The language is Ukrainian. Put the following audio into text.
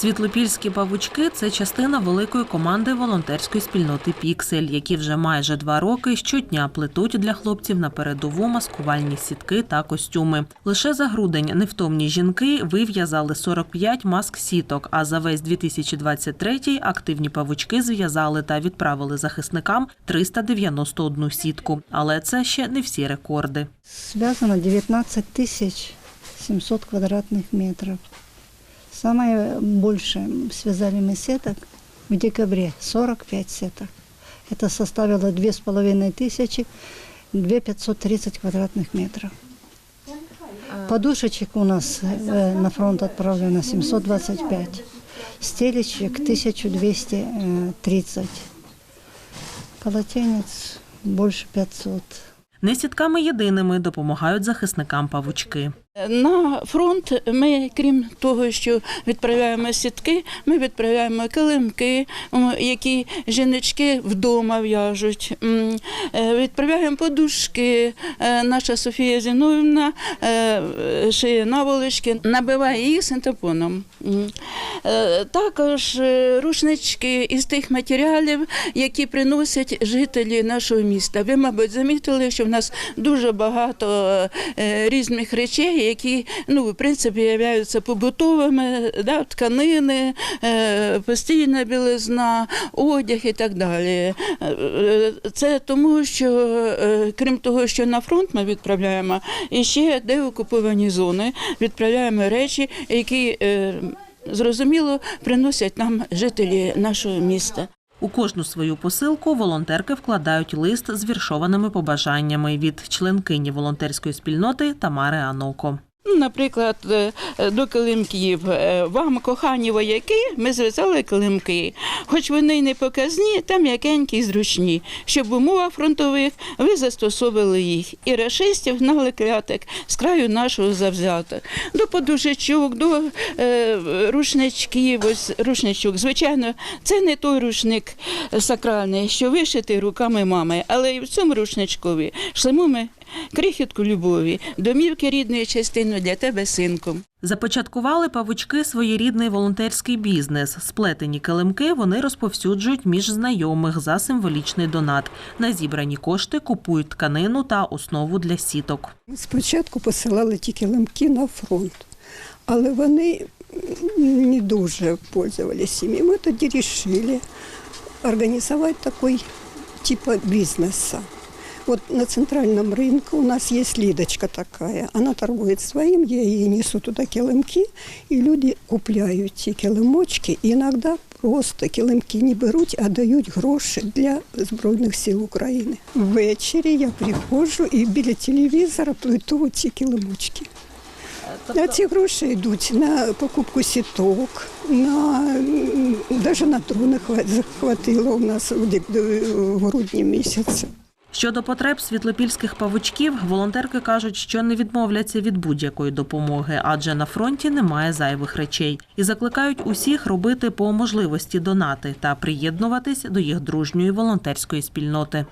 Світлопільські павучки це частина великої команди волонтерської спільноти Піксель, які вже майже два роки щодня плетуть для хлопців на передову маскувальні сітки та костюми. Лише за грудень невтомні жінки вив'язали 45 маск сіток. А за весь 2023-й активні павучки зв'язали та відправили захисникам 391 сітку. Але це ще не всі рекорди. Связано 19 тысяч 700 квадратных метров. Самое большее связали мы сеток в декабре, 45 сеток. Это составило 2,5 тысячи, 2530 квадратных метров. Подушечек у нас э, на фронт отправлено 725, стелечек 1230, полотенец больше 500. Не сітками єдиними допомагають захисникам павучки. На фронт ми, крім того, що відправляємо сітки, ми відправляємо килимки, які жіночки вдома в'яжуть. Е, Відправляємо подушки. Е, Наша Софія Зіновівна е, шиє наволочки, набиває їх синтепоном. Е, Також е, рушнички із тих матеріалів, які приносять жителі нашого міста. Ви, мабуть, замітили, що в нас дуже багато е, різних речей, які ну, в принципі являються побутовими, да, тканини, постійна білизна, одяг і так далі. Це тому, що крім того, що на фронт ми відправляємо, і ще деокуповані зони відправляємо речі, які зрозуміло приносять нам жителі нашого міста. У кожну свою посилку волонтерки вкладають лист з віршованими побажаннями від членкині волонтерської спільноти Тамари Аноко. Ну, Наприклад, е, до килимків. Е, вам, кохані вояки, ми зв'язали килимки, хоч вони й не показні, та м'якенькі і зручні, щоб в умовах фронтових ви застосовували їх. І рашистів гнали клятик з краю нашого завзята. До подушечок, до е, рушничків, ось рушничок. Звичайно, це не той рушник сакральний, що вишитий руками мами, але і в цьому рушничкові. Шлемо ми крихітку любові, домівки рідної частини для тебе, синком. Започаткували павучки своєрідний волонтерський бізнес. Сплетені килимки вони розповсюджують між знайомих за символічний донат. На зібрані кошти купують тканину та основу для сіток. Ми Спочатку посилали ті килимки на фронт, але вони не дуже пользовались ими. Ми тоді вирішили організувати такий типу бізнесу. Вот на центральном рынке у нас есть Лидочка такая. Она торгует своим, я ей несу туда килимки, и люди купляють ці килимочки. І іноді просто килимки не беруть, а дають гроші для Збройних сил України. Ввечері я приходжу і біля телевізора плету ці килимочки. А ці гроші йдуть на покупку сіток, на навіть на дрони хва- захватило у нас в грудні місяці. Щодо потреб світлопільських павучків, волонтерки кажуть, що не відмовляться від будь-якої допомоги, адже на фронті немає зайвих речей, і закликають усіх робити по можливості донати та приєднуватись до їх дружньої волонтерської спільноти.